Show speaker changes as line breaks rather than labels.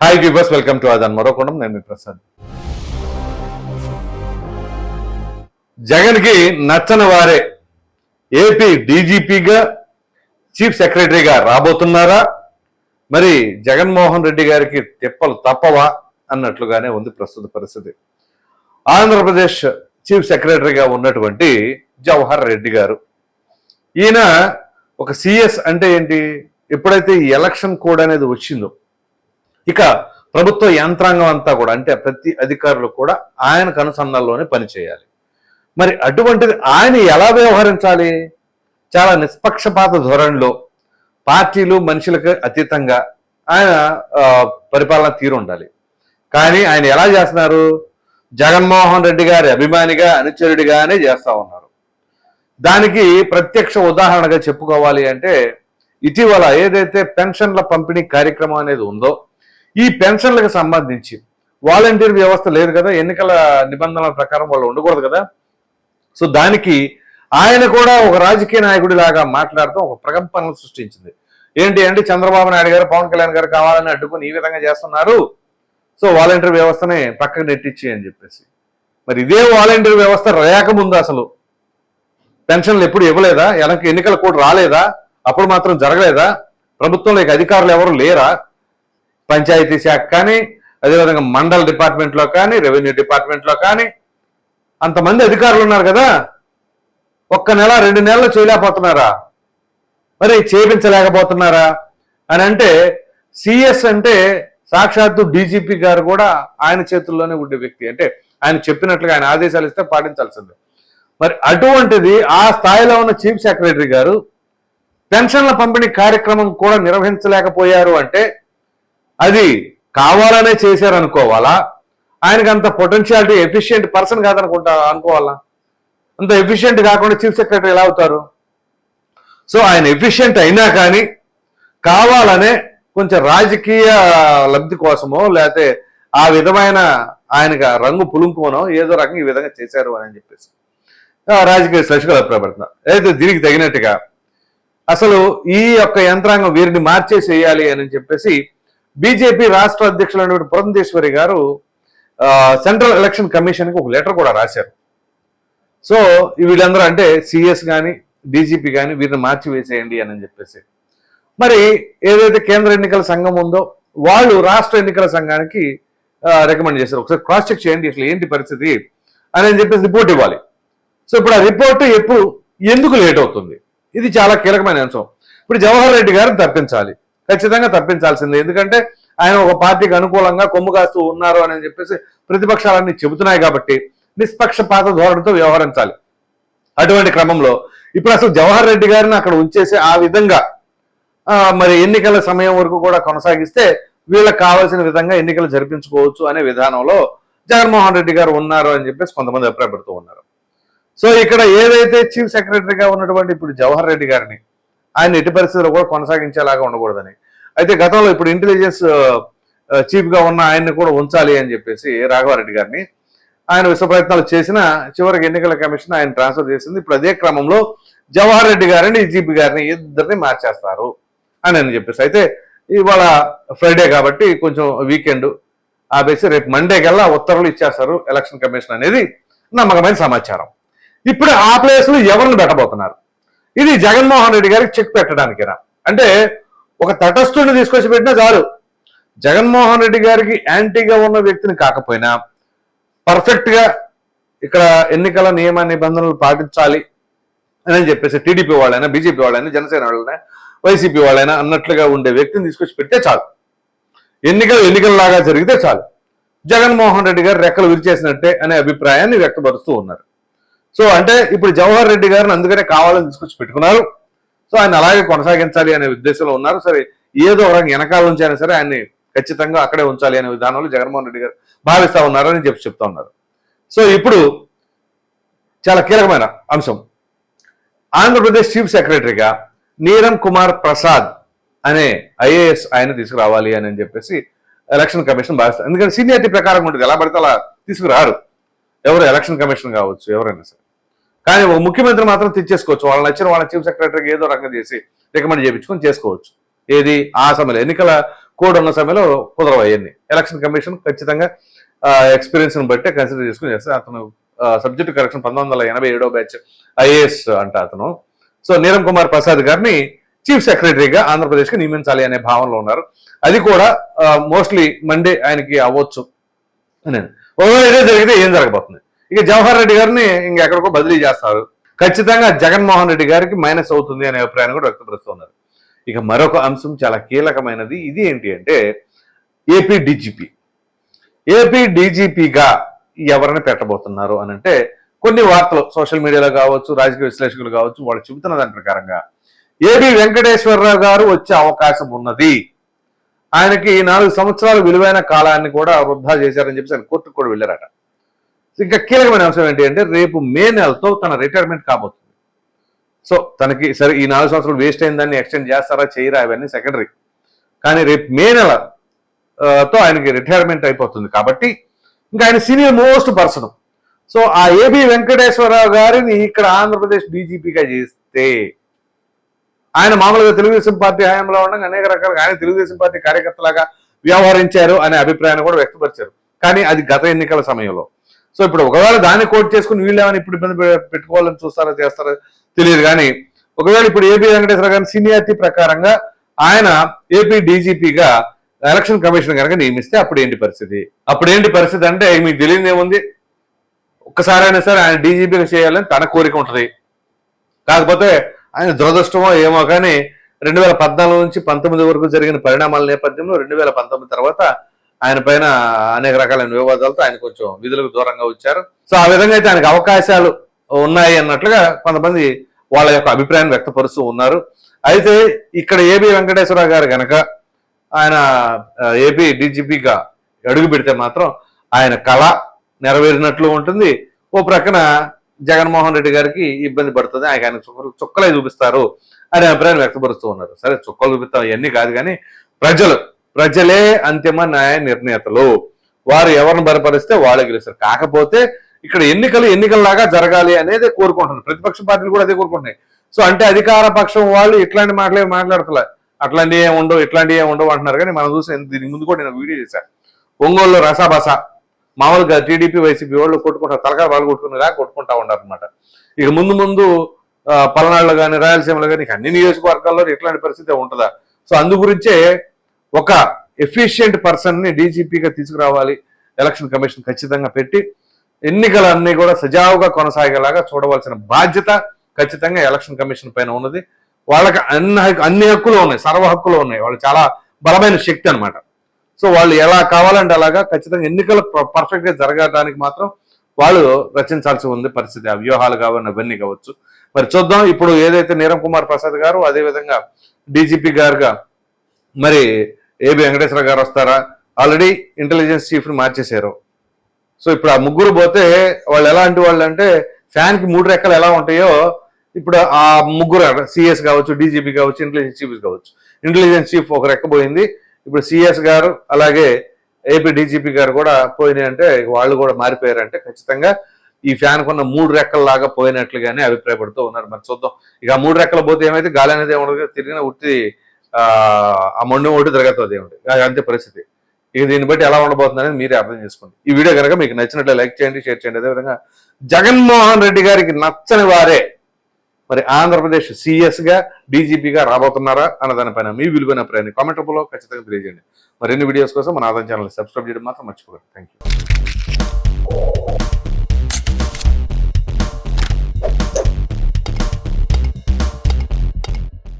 Hi viewers welcome to Aadhan మరోకొండం నేను మీ ప్రసాద్. జగన్కి నచ్చని వారే ఏపీ డీజీపీగా చీఫ్ సెక్రటరీగా రాబోతున్నారా? మరి జగన్మోహన్ రెడ్డి గారికి తిప్పలు తప్పవా అన్నట్లుగానే ఉంది ప్రస్తుత పరిస్థితి. ఆంధ్రప్రదేశ్ చీఫ్ సెక్రటరీగా ఉన్నటువంటి జవహర్ రెడ్డి గారు. ఈయన ఒక సిఎస్ అంటే ఏంటి? ఎప్పుడైతే ఈ ఎలక్షన్ కోడ్ అనేది వచ్చిందో ఇక ప్రభుత్వ యంత్రాంగం అంతా కూడా అంటే ప్రతి అధికారులు కూడా ఆయనకు అనుసంధానంలోనే పనిచేయాలి మరి అటువంటిది ఆయన ఎలా వ్యవహరించాలి? చాలా నిష్పక్షపాత ధోరణిలో పార్టీలు మనుషులకు అతీతంగా ఆయన పరిపాలన తీరు ఉండాలి. కానీ ఆయన ఎలా చేస్తున్నారు? జగన్మోహన్ రెడ్డి గారి అభిమానిగా అనుచరుడిగానే చేస్తా ఉన్నారు. దానికి ప్రత్యక్ష ఉదాహరణగా చెప్పుకోవాలి అంటే ఇటీవల ఏదైతే పెన్షన్ల పంపిణీ కార్యక్రమం అనేది ఉందో ఈ పెన్షన్లకు సంబంధించి వాలంటీర్ వ్యవస్థ లేదు కదా ఎన్నికల నిబంధనల ప్రకారం వాళ్ళు ఉండకూడదు కదా. సో దానికి ఆయన కూడా ఒక రాజకీయ నాయకుడి లాగా మాట్లాడటం ఒక ప్రకంపనలు సృష్టించింది. ఏంటి అంటే చంద్రబాబు నాయుడు గారు పవన్ కళ్యాణ్ గారు కావాలని అడ్డుకుని ఈ విధంగా చేస్తున్నారు. సో వాలంటీర్ వ్యవస్థని పక్కకు నెట్టించి అని చెప్పేసి. మరి ఇదే వాలంటీర్ వ్యవస్థ రాకముందు అసలు పెన్షన్లు ఎప్పుడు ఇవ్వలేదా? వెనక్కి ఎన్నికల కూడా రాలేదా? అప్పుడు మాత్రం జరగలేదా? ప్రభుత్వంలో ఇక అధికారులు ఎవరు లేరా? పంచాయతీ శాఖ కానీ అదేవిధంగా మండల డిపార్ట్మెంట్లో కానీ రెవెన్యూ డిపార్ట్మెంట్లో కానీ అంతమంది అధికారులు ఉన్నారు కదా. ఒక్క నెల రెండు నెలలు చేయలేకపోతున్నారా? మరి చేయించలేకపోతున్నారా అని అంటే సిఎస్ అంటే సాక్షాత్తు డీజీపీ గారు కూడా ఆయన చేతుల్లోనే ఉండే వ్యక్తి. అంటే ఆయన చెప్పినట్లుగా ఆయన ఆదేశాలు ఇస్తే పాటించాల్సిందే. మరి అటువంటిది ఆ స్థాయిలో ఉన్న చీఫ్ సెక్రటరీ గారు పెన్షన్ల పంపిణీ కార్యక్రమం కూడా నిర్వహించలేకపోయారు అంటే అది కావాలనే చేశారనుకోవాలా? ఆయనకి అంత పొటెన్షియాలిటీ ఎఫిషియెంట్ పర్సన్ కాదనుకుంటా అనుకోవాలా? అంత ఎఫిషియెంట్ కాకుండా చీఫ్ సెక్రటరీ ఎలా అవుతారు? సో ఆయన ఎఫిషియెంట్ అయినా కానీ కావాలనే కొంచెం రాజకీయ లబ్ధి కోసమో లేకపోతే ఆ విధమైన ఆయనకు రంగు పులుంకోనో ఏదో రకంగా ఈ విధంగా చేశారు అని చెప్పేసి. రాజకీయ శశికళ అభిప్రాయపడుతున్నా అయితే దీనికి తగినట్టుగా అసలు ఈ యొక్క యంత్రాంగం వీరిని మార్చేసేయాలి అని చెప్పేసి బీజేపీ రాష్ట్ర అధ్యక్షులైనటువంటి పురంధేశ్వరి గారు సెంట్రల్ ఎలక్షన్ కమిషన్కి ఒక లెటర్ కూడా రాశారు. సో వీళ్ళందరూ అంటే సిఎస్ కానీ డీజీపీ కానీ వీరిని మార్చి వేసేయండి అని చెప్పేసి. మరి ఏదైతే కేంద్ర ఎన్నికల సంఘం ఉందో వాళ్ళు రాష్ట్ర ఎన్నికల సంఘానికి రికమెండ్ చేశారు. ఒకసారి క్రాస్ చెక్ చేయండి అసలు ఏంటి పరిస్థితి అని అని చెప్పేసి రిపోర్ట్ ఇవ్వాలి. సో ఇప్పుడు ఆ రిపోర్ట్ ఎప్పుడు ఎందుకు లేట్ అవుతుంది? ఇది చాలా కీలకమైన అంశం. ఇప్పుడు జవహర్ రెడ్డి గారిని తప్పించాలి. ఖచ్చితంగా తప్పించాల్సిందే. ఎందుకంటే ఆయన ఒక పార్టీకి అనుకూలంగా కొమ్ము కాస్తూ ఉన్నారు అని చెప్పేసి ప్రతిపక్షాలన్నీ చెబుతున్నాయి కాబట్టి నిష్పక్షపాత ధోరణితో వ్యవహరించాలి. అటువంటి క్రమంలో ఇప్పుడు అసలు జవహర్ రెడ్డి గారిని అక్కడ ఉంచేసి ఆ విధంగా మరి ఎన్నికల సమయం వరకు కూడా కొనసాగిస్తే వీళ్ళకి కావాల్సిన విధంగా ఎన్నికలు జరిపించుకోవచ్చు అనే విధానంలో జగన్మోహన్ రెడ్డి గారు ఉన్నారు అని చెప్పేసి కొంతమంది అభిప్రాయపడుతూ ఉన్నారు. సో ఇక్కడ ఏదైతే చీఫ్ సెక్రటరీగా ఉన్నటువంటి ఇప్పుడు జవహర్ రెడ్డి గారిని ఆయన ఎట్టి పరిస్థితుల్లో కూడా కొనసాగించేలాగా ఉండకూడదని. అయితే గతంలో ఇప్పుడు ఇంటెలిజెన్స్ చీఫ్గా ఉన్న ఆయన్ని కూడా ఉంచాలి అని చెప్పేసి రాఘవారెడ్డి గారిని ఆయన విశ్వ ప్రయత్నాలు చేసిన చివరికి ఎన్నికల కమిషన్ ఆయన ట్రాన్స్ఫర్ చేసింది. ఇప్పుడు అదే క్రమంలో జవహర్ రెడ్డి గారిని జీపీ గారిని ఇద్దరిని మార్చేస్తారు అని అని చెప్పేసి. అయితే ఇవాళ ఫ్రైడే కాబట్టి కొంచెం వీకెండ్ ఆపేసి రేపు మండే కల్లా ఉత్తర్వులు ఇచ్చేస్తారు ఎలక్షన్ కమిషన్ అనేది నమ్మకమైన సమాచారం. ఇప్పుడు ఆ ప్లేస్లో ఎవరిని పెట్టబోతున్నారు? ఇది జగన్మోహన్ రెడ్డి గారికి చెక్ పెట్టడానికేనా అంటే ఒక తటస్థుడిని తీసుకొచ్చి పెట్టినా చాలు. జగన్మోహన్ రెడ్డి గారికి యాంటీగా ఉన్న వ్యక్తిని కాకపోయినా పర్ఫెక్ట్గా ఇక్కడ ఎన్నికల నియమ నిబంధనలు పాటించాలి అని చెప్పేసి టీడీపీ వాళ్ళైనా బీజేపీ వాళ్ళైనా జనసేన వాళ్ళైనా వైసీపీ వాళ్ళైనా అన్నట్లుగా ఉండే వ్యక్తిని తీసుకొచ్చి పెడితే చాలు. ఎన్నికలు ఎన్నికలలాగా జరిగితే చాలు. జగన్మోహన్ రెడ్డి గారు రెక్కలు విరిచేసినట్టే అనే అభిప్రాయాన్ని వ్యక్తపరుస్తూ ఉన్నారు. సో అంటే ఇప్పుడు జవహర్ రెడ్డి గారిని అందుకనే కావాలని తీసుకొచ్చి పెట్టుకున్నారు. సో ఆయన అలాగే కొనసాగించాలి అనే ఉద్దేశంలో ఉన్నారు. సరే ఏదో ఒక వెనకాల నుంచి అయినా సరే ఆయన్ని ఖచ్చితంగా అక్కడే ఉంచాలి అనే విధానంలో జగన్మోహన్ రెడ్డి గారు భావిస్తా ఉన్నారని చెప్పి చెప్తా ఉన్నారు. సో ఇప్పుడు చాలా కీలకమైన అంశం. ఆంధ్రప్రదేశ్ చీఫ్ సెక్రటరీగా నీరమ్ కుమార్ ప్రసాద్ అనే ఐఏఎస్ ఆయన తీసుకురావాలి అని చెప్పేసి ఎలక్షన్ కమిషన్ భావిస్తారు ఎందుకంటే సీనియారిటీ ప్రకారం ఉంటుంది. ఎలా పడితే అలా తీసుకురారు. ఎవరు ఎలక్షన్ కమిషన్ కావచ్చు ఎవరైనా సరే. కానీ ఒక ముఖ్యమంత్రి మాత్రం తెచ్చేసుకోవచ్చు వాళ్ళని నచ్చిన వాళ్ళ చీఫ్ సెక్రటరీకి ఏదో రకంగా చేసి రికమెండ్ చేయించుకొని చేసుకోవచ్చు. ఏది? ఆ సమయంలో ఎన్నికల కోడ్ ఉన్న సమయంలో కుదరవు అవన్నీ. ఎలక్షన్ కమిషన్ ఖచ్చితంగా ఎక్స్పీరియన్స్ బట్టి కన్సిడర్ చేసుకుని చేస్తే అతను సబ్జెక్టు కరెక్షన్ పంతొమ్మిది వందల ఎనభై ఏడో బ్యాచ్ ఐఏఎస్ అంట అతను. సో నీలం కుమార్ ప్రసాద్ గారిని చీఫ్ సెక్రటరీగా ఆంధ్రప్రదేశ్కి నియమించాలి అనే భావనలో ఉన్నారు. అది కూడా మోస్ట్లీ మండే ఆయనకి అవ్వచ్చు. అని ఒకవేళ ఏదో జరిగితే ఏం జరగబోతుంది? ఇక జవహర్ రెడ్డి గారిని ఇంకెక్కడికో బదిలీ చేస్తారు. ఖచ్చితంగా జగన్మోహన్ రెడ్డి గారికి మైనస్ అవుతుంది అనే అభిప్రాయాన్ని కూడా వ్యక్తపరుస్తున్నారు ఇక మరొక అంశం చాలా కీలకమైనది. ఇది ఏంటి అంటే ఏపీ డీజీపీ. ఏపీ డీజీపీగా ఎవరిని పెట్టబోతున్నారు అని అంటే కొన్ని వార్తలు సోషల్ మీడియాలో కావచ్చు రాజకీయ విశ్లేషకులు కావచ్చు వాళ్ళు చెబుతున్న దాని ప్రకారంగా ఏబి వెంకటేశ్వరరావు గారు వచ్చే అవకాశం ఉన్నది. ఆయనకి నాలుగు సంవత్సరాలు విలువైన కాలాన్ని కూడా వృద్ధా చేశారని చెప్పి ఆయన కోర్టుకు కూడా వెళ్ళారట. ఇంకా కీలకమైన అంశం ఏంటి అంటే రేపు మే నెలతో తన రిటైర్మెంట్ కాబోతుంది. సో తనకి సరే ఈ నాలుగు సంవత్సరాలు వేస్ట్ అయిందని ఎక్స్టెండ్ చేస్తారా చేయరా అవన్నీ సెకండరీ కానీ రేపు మే నెల తో ఆయనకి రిటైర్మెంట్ అయిపోతుంది కాబట్టి ఇంకా ఆయన సీనియర్ మోస్ట్ పర్సన్ సో ఆ ఏబి వెంకటేశ్వరరావు గారిని ఇక్కడ ఆంధ్రప్రదేశ్ డీజీపీగా చేస్తే ఆయన మామూలుగా తెలుగుదేశం పార్టీ హయాంలో ఉండగా అనేక రకాలుగా ఆయన తెలుగుదేశం పార్టీ కార్యకర్తలాగా వ్యవహరించారు అనే అభిప్రాయాన్ని కూడా వ్యక్తపరిచారు. కానీ అది గత ఎన్నికల సమయంలో. సో ఇప్పుడు ఒకవేళ దాన్ని కోట్ చేసుకుని వీళ్ళు ఏమైనా ఇప్పుడు ఇబ్బంది పెట్టుకోవాలని చూస్తారో చేస్తారో తెలియదు. కానీ ఒకవేళ ఇప్పుడు ఏపీ వెంకటేశ్వర గారి సీనియారిటీ ప్రకారంగా ఆయన ఏపీ డీజీపీగా ఎలక్షన్ కమిషన్ కనుక నియమిస్తే అప్పుడు ఏంటి పరిస్థితి? అప్పుడు ఏంటి పరిస్థితి అంటే మీకు తెలియదు ఏముంది? ఒక్కసారైనా సరే ఆయన డీజీపీగా చేయాలని తన కోరిక ఉంటుంది. కాకపోతే ఆయన దురదృష్టమో ఏమో కానీ రెండు వేల పద్నాలుగు నుంచి పంతొమ్మిది వరకు జరిగిన పరిణామాల నేపథ్యంలో రెండు వేల పంతొమ్మిది తర్వాత ఆయన పైన అనేక రకాలైన వివాదాలతో ఆయన కొంచెం విధులకు దూరంగా వచ్చారు. సో ఆ విధంగా అయితే ఆయనకు అవకాశాలు ఉన్నాయి అన్నట్లుగా కొంతమంది వాళ్ళ యొక్క అభిప్రాయాన్ని వ్యక్తపరుస్తూ ఉన్నారు. అయితే ఇక్కడ ఏబి వెంకటేశ్వరరావు గారు గనక ఆయన ఏపీ డీజీపీగా అడుగు పెడితే మాత్రం ఆయన కళ నెరవేరినట్లు ఉంటుంది. ఓ ప్రక్కన జగన్మోహన్ రెడ్డి గారికి ఇబ్బంది పడుతుంది. ఆయన ఆయన చుక్కలు చుక్కలే చూపిస్తారు అనే అభిప్రాయం వ్యక్తపరుస్తూ ఉన్నారు. సరే చుక్కలు చూపిస్తాం ఇవన్నీ కాదు కానీ ప్రజలు ప్రజలే అంతిమ న్యాయ నిర్ణేతలు. వారు ఎవరిని బలపరిస్తే వాళ్ళే గెలుస్తారు. కాకపోతే ఇక్కడ ఎన్నికలు ఎన్నికల్లాగా జరగాలి అనేది కోరుకుంటున్నారు. ప్రతిపక్ష పార్టీలు కూడా అదే కోరుకుంటున్నాయి. సో అంటే అధికార పక్షం వాళ్ళు ఇట్లాంటి మాటలే మాట్లాడతలే. అట్లాంటివి ఏమి ఉండవు ఇట్లాంటివి ఏమి ఉండవు అంటున్నారు. కానీ మనం చూసి దీనికి ముందు కూడా నేను వీడియో చేశాను ఒంగోలులో రసాబస మామూలుగా టీడీపీ వైసీపీ వాళ్ళు కొట్టుకుంటారు తలకాయ వాళ్ళు కొట్టుకునేలా కొట్టుకుంటా ఉన్నారు అనమాట ఇక ముందు ముందు ఆ, పల్నాడులో కానీ రాయలసీమలో కానీ అన్ని నియోజకవర్గాల్లో ఇట్లాంటి పరిస్థితి ఉంటుందా? సో అందు గురించే ఒక ఎఫిషియెంట్ పర్సన్ని డీజీపీగా తీసుకురావాలి. ఎలక్షన్ కమిషన్ ఖచ్చితంగా పెట్టి ఎన్నికలన్నీ కూడా సజావుగా కొనసాగేలాగా చూడవలసిన బాధ్యత ఖచ్చితంగా ఎలక్షన్ కమిషన్ పైన ఉన్నది. వాళ్ళకి అన్ని అన్ని హక్కులు ఉన్నాయి. సర్వ హక్కులు ఉన్నాయి. వాళ్ళు చాలా బలమైన శక్తి అన్నమాట. సో వాళ్ళు ఎలా కావాలంటే అలాగా ఖచ్చితంగా ఎన్నికలు పర్ఫెక్ట్గా జరగడానికి మాత్రం వాళ్ళు రచించాల్సి ఉంది పరిస్థితి. ఆ వ్యూహాలు కావాలి అవన్నీ కావచ్చు. మరి చూద్దాం. ఇప్పుడు ఏదైతే నీరవ్ కుమార్ ప్రసాద్ గారు అదే విధంగా డీజీపీ గారుగా మరి ఏబి వెంకటేశ్వర గారు వస్తారా? ఆల్రెడీ ఇంటెలిజెన్స్ చీఫ్ని మార్చేశారు. సో ఇప్పుడు ఆ ముగ్గురు పోతే వాళ్ళు ఎలాంటి వాళ్ళు అంటే ఫ్యాన్కి మూడు రెక్కలు ఎలా ఉంటాయో ఇప్పుడు ఆ ముగ్గురు సిఎస్ కావచ్చు డీజీపీ కావచ్చు ఇంటెలిజెన్స్ చీఫ్ కావచ్చు. ఇంటెలిజెన్స్ చీఫ్ ఒక రెక్క పోయింది. ఇప్పుడు సిఎస్ గారు అలాగే ఏపీ డీజీపీ గారు కూడా పోయినాయి అంటే వాళ్ళు కూడా మారిపోయారంటే ఖచ్చితంగా ఈ ఫ్యాన్ కొన్న మూడు రెక్కల్లాగా పోయినట్లుగానే అభిప్రాయపడుతూ ఉన్నారు. మరి చూద్దాం. ఇక మూడు రెక్కలు పోతే ఏమైతే గాలి అనేది ఏముండదు తిరిగిన ఉట్టి ఆ ఆ మొండి ఒకటి తిరగతుంది ఏమిటి అంతే పరిస్థితి. ఇక దీన్ని బట్టి ఎలా ఉండబోతుంది అనేది మీరే అర్థం చేసుకోండి. ఈ వీడియో కనుక మీకు నచ్చినట్లు లైక్ చేయండి షేర్ చేయండి. అదేవిధంగా జగన్మోహన్ రెడ్డి గారికి నచ్చని వారే మరి ఆంధ్రప్రదేశ్ సీఎస్గా డీజీపీగా రాబోతున్నారా అన్న దానిపైన మీ విలువైన ప్రయాణి కామెంట్ రూపంలో ఖచ్చితంగా తెలియజేయండి. మరిన్ని వీడియోస్ కోసం మన ఆదాయం ఛానల్ సబ్స్క్రైబ్ చేయడం మాత్రం మర్చిపోకండి. Thank you